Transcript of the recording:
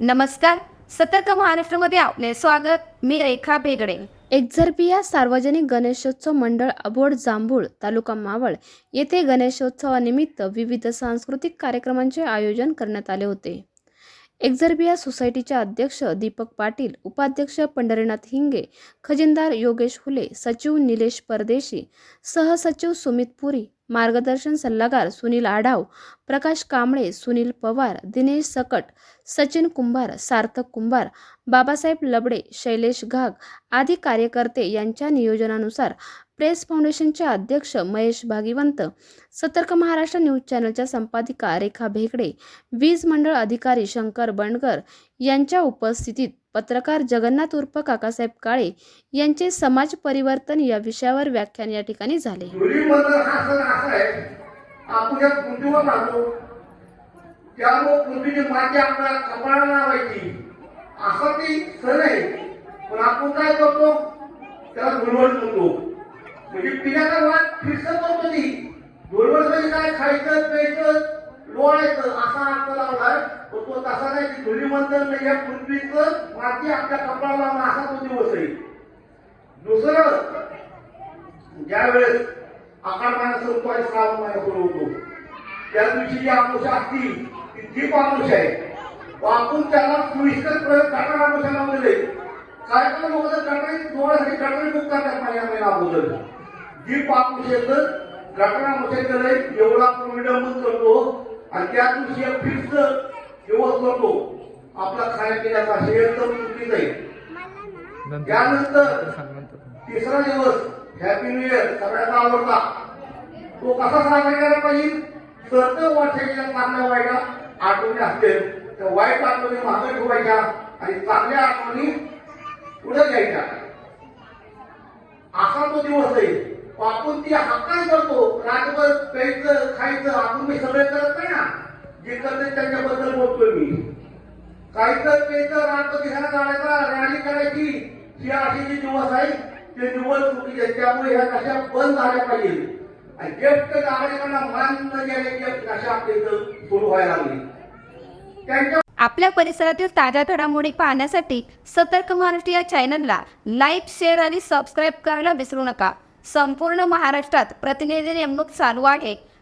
नमस्कार. सतर्क महाराष्ट्रामध्ये आपले स्वागत. मी रेखा बेगडे एक्झर्पिया सार्वजनिक गणेशोत्सव मंडळ अबोड जांभूळ तालुका मावळ येथे गणेशोत्सवानिमित्त विविध सांस्कृतिक कार्यक्रमांचे आयोजन करण्यात आले होते. एक्झर्बिया सोसायटीचे अध्यक्ष दीपक पाटील उपाध्यक्ष पंढरीनाथ हिंगे खजिनदार योगेश हुले सचिव निलेश परदेशी सहसचिव सुमित पुरी मार्गदर्शन सल्लागार सुनील आढाव प्रकाश कांबळे सुनील पवार दिनेश सकट सचिन कुंभार सार्थक कुंभार बाबासाहेब लबडे शैलेश घाग आदी कार्यकर्ते यांच्या नियोजनानुसार प्रेस फाउंडेशनचे अध्यक्ष महेश भागीवंत सतर्क महाराष्ट्र न्यूज चॅनलच्या संपादिका रेखा भेगडे वीज मंडळ अधिकारी शंकर बंडकर यांच्या उपस्थितीत पत्रकार जगन्नाथ उर्फ काकासाहेब काळे यांचे समाज परिवर्तन या विषयावर व्याख्यान या ठिकाणी झाले. आपण काय करतो? त्याला म्हणतो. म्हणजे पिण्याचा वाद फिरसत करतो ती धुलवड म्हणजे काय खायचं प्यायचं लोळायचं असा अर्थ लावलाय पण तो तसा नाही की धुलीमंदर नाही या पृथ्वीच माती आपल्या कपाळाला असा तो दिवस येईल दुसरं ज्यावेळेस आकार महिना संपतो श्रावण महिना सुरू होतो त्या दिवशी जी आमुष असती ती दीप आमुष आहे. व त्याला सुविस्तर प्रयोग करणार आमुषाला लावलेले काय काय लोक तर डोळ्यासाठी काटारी बुक करतात माझ्या महिना अगोदर. दीप आमुषेचं काटा आमुषा केलंय एवढा आपण विडंबन करतो आणि त्या दिवशी एक फिक्स दिवस करतो आपला खाया पिण्याचा हे एकदम चुकीचं आहे त्यानंतर तिसरा दिवस हॅपी न्यू इयर सगळ्यांना आवडता. तो कसा साजरा केला पाहिजे? सत वर्षाच्या चांगल्या वाईटा आठवणी असतील. त्या वाईट आठवणी मागे ठेवायच्या आणि चांगल्या आठवणी पुढे घ्यायच्या. असा तो दिवस आहे. आपण ती हक्काने करतो. रातभर प्यायचं खायचं आपण मी सगळे करत नाही ना? जे करते त्यांच्याबद्दल काहीतर प्यायचं रात जाण्याचा काढायचा रॅली करायची. ही अशी जी दिवस आहे ते दिवस चुकीचे आहेत. त्यामुळे ह्या नशा बंद झाल्या पाहिजे. आणि ज्येष्ठ नागरिकांना मान न गेले नशा आपल्या इथं सुरू व्हायला लागली. त्यांच्या आपल्या परिसरातील ताज्या घडामोडी पाहण्यासाठी सतर्क महाराष्ट्र या चॅनलला लाईक शेअर आणि सबस्क्राईब करायला विसरू नका. संपूर्ण महाराष्ट्रात प्रतिनिधी नेमणूक चालू आहे.